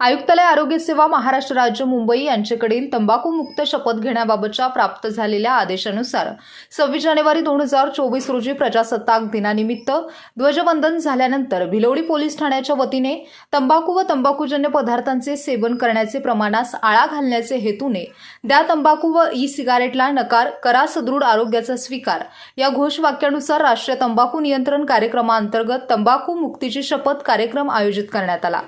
आयुक्तालय आरोग्य सेवा महाराष्ट्र राज्य मुंबई यांच्याकडील तंबाखूमुक्त शपथ घेण्याबाबतच्या प्राप्त झालेल्या आदेशानुसार सव्वीस जानेवारी दोन हजार चोवीस रोजी प्रजासत्ताक दिनानिमित्त ध्वजवंदन झाल्यानंतर भिलोडी पोलीस ठाण्याच्या वतीने तंबाखू व तंबाखूजन्य पदार्थांचे सेवन करण्याचे प्रमाणास आळा घालण्याचे हेतूने द्या तंबाखू व ई सिगारेटला नकार करा सदृढ आरोग्याचा स्वीकार या घोषवाक्यानुसार राष्ट्रीय तंबाखू नियंत्रण कार्यक्रमाअंतर्गत तंबाखू मुक्तीची शपथ कार्यक्रम आयोजित करण्यात आला.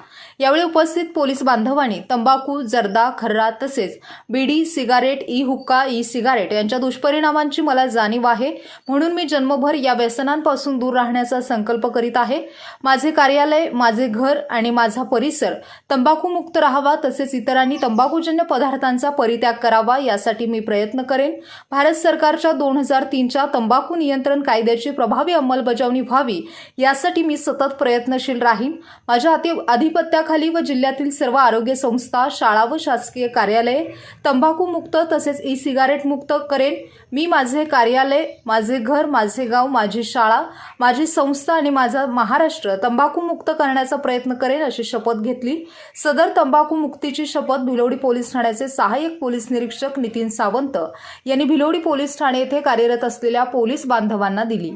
यावेळी उपस्थित पोलीस बांधवांनी तंबाखू जर्दा खर्रा तसेच बीडी सिगारेट ई हुक्का ई सिगारेट यांच्या दुष्परिणामांची मला जाणीव आहे. म्हणून मी जन्मभर या व्यसनांपासून दूर राहण्याचा संकल्प करीत आहे. माझे कार्यालय माझे घर आणि माझा परिसर तंबाखूमुक्त राहावा तसेच इतरांनी तंबाखूजन्य पदार्थांचा परित्याग करावा यासाठी मी प्रयत्न करेन. भारत सरकारच्या दोन हजार तीनच्या तंबाखू नियंत्रण कायद्याची प्रभावी अंमलबजावणी व्हावी यासाठी मी सतत प्रयत्नशील राहीन. माझ्या अति आधिपत्याखाली व जिल्ह्यातील सर्व आरोग्य संस्था शाळा व शासकीय कार्यालये तंबाखू मुक्त तसेच ई सिगारेट मुक्त करेन. मी माझे कार्यालय माझे घर माझे गाव माझी शाळा माझी संस्था आणि माझा महाराष्ट्र तंबाखू मुक्त करण्याचा प्रयत्न करेन अशी शपथ घेतली. सदर तंबाखू मुक्तीची शपथ भिलोडी पोलीस ठाण्याचे सहाय्यक पोलीस निरीक्षक नितीन सावंत यांनी भिलोडी पोलीस ठाणे येथे कार्यरत असलेल्या पोलीस बांधवांना दिली.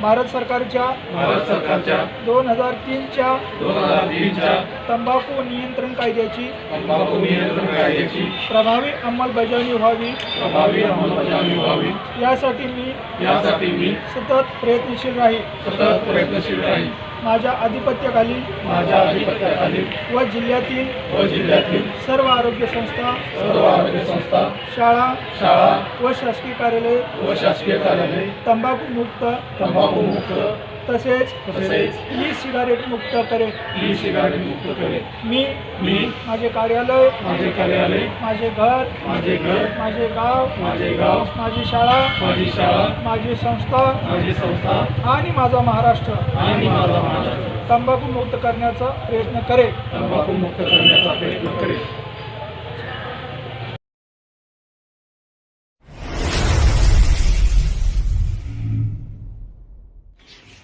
भारत सरकारच्या भारत सरकारच्या दोन हजार तीनच्या दोन हजार तीनच्या तंबाखू नियंत्रण कायद्याची तंबाखू नियंत्रण कायद्याची प्रभावी अंमलबजावणी व्हावी. प्रभावी अंमलबजावणी व्हावी. यासाठी मी यासाठी मी सतत प्रयत्नशील राहील सतत प्रयत्नशील राहील माझ्या आधिपत्याखाली माझ्या अधिपत्याखाली व जिल्ह्यातील व जिल्ह्यातील सर्व आरोग्य संस्था सर्व आरोग्य संस्था शाळा शाळा व शासकीय कार्यालय व शासकीय कार्यालय तंबाखू मुक्त तंबाखू मुक्त. तसेच तसेच. ई सिगारेट मुक्त करेल ई सिगारेट मुक्त करेल मी मी. माझे कार्यालय. माझे कार्यालय. माझे घर. माझे घर. माझे गाव. माझे गाव. माझी शाळा. माझी शाळा. माझी संस्था. माझी संस्था. आणि माझा महाराष्ट्र. आणि माझा महाराष्ट्र. तंबाखू मुक्त करण्याचा प्रयत्न करेल तंबाखू मुक्त करण्याचा प्रयत्न करेल